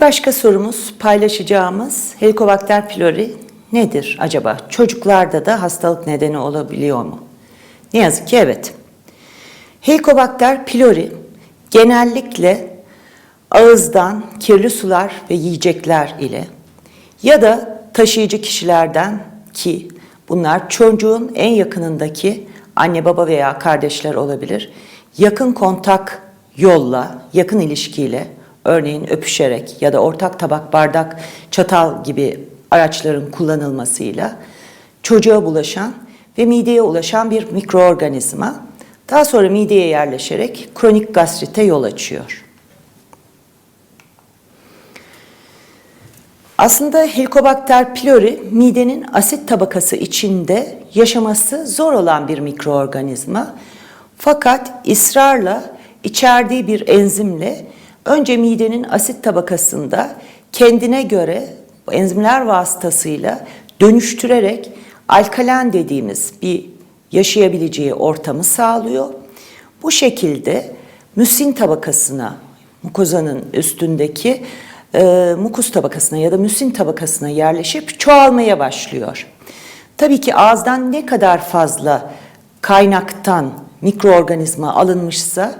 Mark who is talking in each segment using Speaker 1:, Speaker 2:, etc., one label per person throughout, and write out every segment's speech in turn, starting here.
Speaker 1: başka sorumuz, paylaşacağımız Helicobacter pylori nedir acaba? Çocuklarda da hastalık nedeni olabiliyor mu? Ne yazık ki evet. Helicobacter pylori genellikle ağızdan kirli sular ve yiyecekler ile ya da taşıyıcı kişilerden ki bunlar çocuğun en yakınındaki anne baba veya kardeşler olabilir. Yakın kontak yolla, yakın ilişkiyle örneğin öpüşerek ya da ortak tabak, bardak, çatal gibi araçların kullanılmasıyla çocuğa bulaşan ve mideye ulaşan bir mikroorganizma daha sonra mideye yerleşerek kronik gastrite yol açıyor. Aslında Helicobacter pylori midenin asit tabakası içinde yaşaması zor olan bir mikroorganizma. Fakat ısrarla içerdiği bir enzimle önce midenin asit tabakasında kendine göre enzimler vasıtasıyla dönüştürerek alkalen dediğimiz bir yaşayabileceği ortamı sağlıyor. Bu şekilde müsin tabakasına, mukozanın üstündeki e, mukus tabakasına ya da müsin tabakasına yerleşip çoğalmaya başlıyor. Tabii ki ağızdan ne kadar fazla kaynaktan mikroorganizma alınmışsa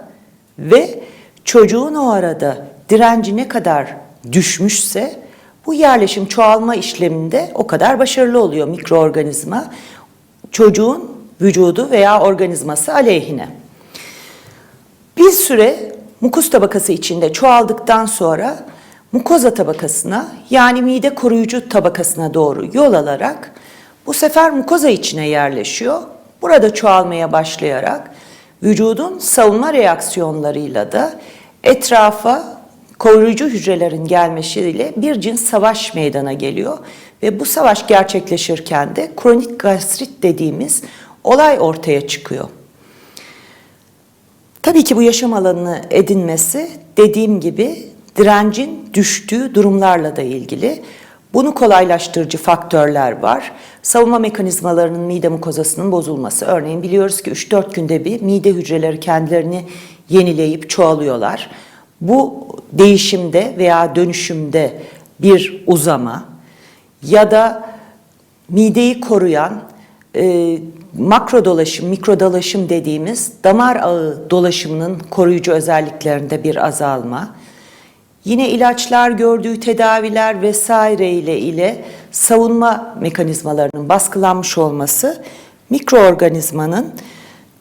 Speaker 1: ve çocuğun o arada direnci ne kadar düşmüşse bu yerleşim çoğalma işleminde o kadar başarılı oluyor mikroorganizma çocuğun vücudu veya organizması aleyhine. Bir süre mukus tabakası içinde çoğaldıktan sonra mukoza tabakasına yani mide koruyucu tabakasına doğru yol alarak bu sefer mukoza içine yerleşiyor. Burada çoğalmaya başlayarak vücudun savunma reaksiyonlarıyla da etrafa koruyucu hücrelerin gelmesiyle bir cins savaş meydana geliyor ve bu savaş gerçekleşirken de kronik gastrit dediğimiz olay ortaya çıkıyor. Tabii ki bu yaşam alanını edinmesi dediğim gibi direncin düştüğü durumlarla da ilgili. Bunu kolaylaştırıcı faktörler var. Savunma mekanizmalarının mide mukozasının bozulması. Örneğin biliyoruz ki 3-4 günde bir mide hücreleri kendilerini yenileyip çoğalıyorlar. Bu değişimde veya dönüşümde bir uzama ya da mideyi koruyan e, makro dolaşım, mikro dolaşım dediğimiz damar ağı dolaşımının koruyucu özelliklerinde bir azalma, yine ilaçlar gördüğü tedaviler vesaire ile ile savunma mekanizmalarının baskılanmış olması mikroorganizmanın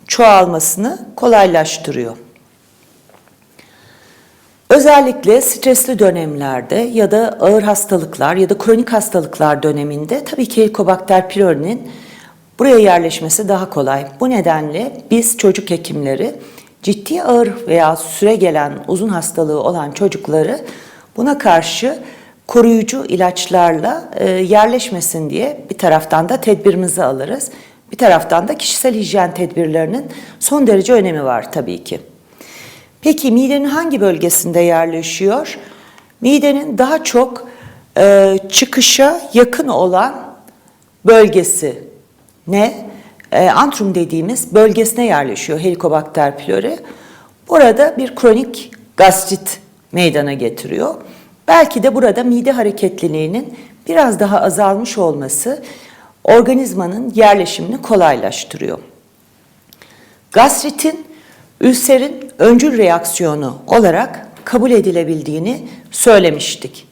Speaker 1: çoğalmasını kolaylaştırıyor. Özellikle stresli dönemlerde ya da ağır hastalıklar ya da kronik hastalıklar döneminde tabii ki Helicobacter pylori'nin buraya yerleşmesi daha kolay. Bu nedenle biz çocuk hekimleri ciddi ağır veya süre gelen uzun hastalığı olan çocukları buna karşı koruyucu ilaçlarla e, yerleşmesin diye bir taraftan da tedbirimizi alırız. Bir taraftan da kişisel hijyen tedbirlerinin son derece önemi var tabii ki. Peki midenin hangi bölgesinde yerleşiyor? Midenin daha çok e, çıkışa yakın olan bölgesi ne? E, antrum dediğimiz bölgesine yerleşiyor Helicobacter pylori. Burada bir kronik gastrit meydana getiriyor. Belki de burada mide hareketliliğinin biraz daha azalmış olması organizmanın yerleşimini kolaylaştırıyor. Gastritin ülserin öncül reaksiyonu olarak kabul edilebildiğini söylemiştik.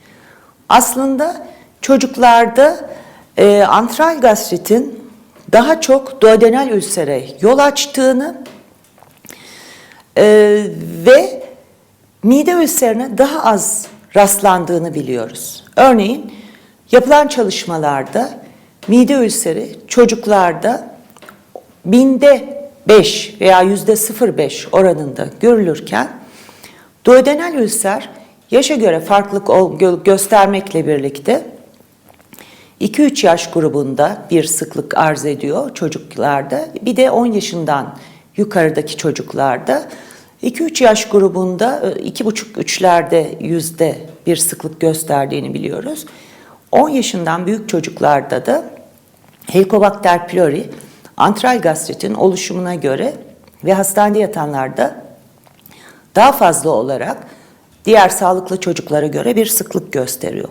Speaker 1: Aslında çocuklarda e, antral gastritin daha çok duodenal ülsere yol açtığını e, ve mide ülserine daha az rastlandığını biliyoruz. Örneğin yapılan çalışmalarda mide ülseri çocuklarda binde 5 veya yüzde 0,5 oranında görülürken duodenal ülser yaşa göre farklılık göstermekle birlikte 2-3 yaş grubunda bir sıklık arz ediyor çocuklarda. Bir de 10 yaşından yukarıdaki çocuklarda 2-3 yaş grubunda 2,5-3'lerde yüzde bir sıklık gösterdiğini biliyoruz. 10 yaşından büyük çocuklarda da Helicobacter pylori antral gastritin oluşumuna göre ve hastanede yatanlarda daha fazla olarak diğer sağlıklı çocuklara göre bir sıklık gösteriyor.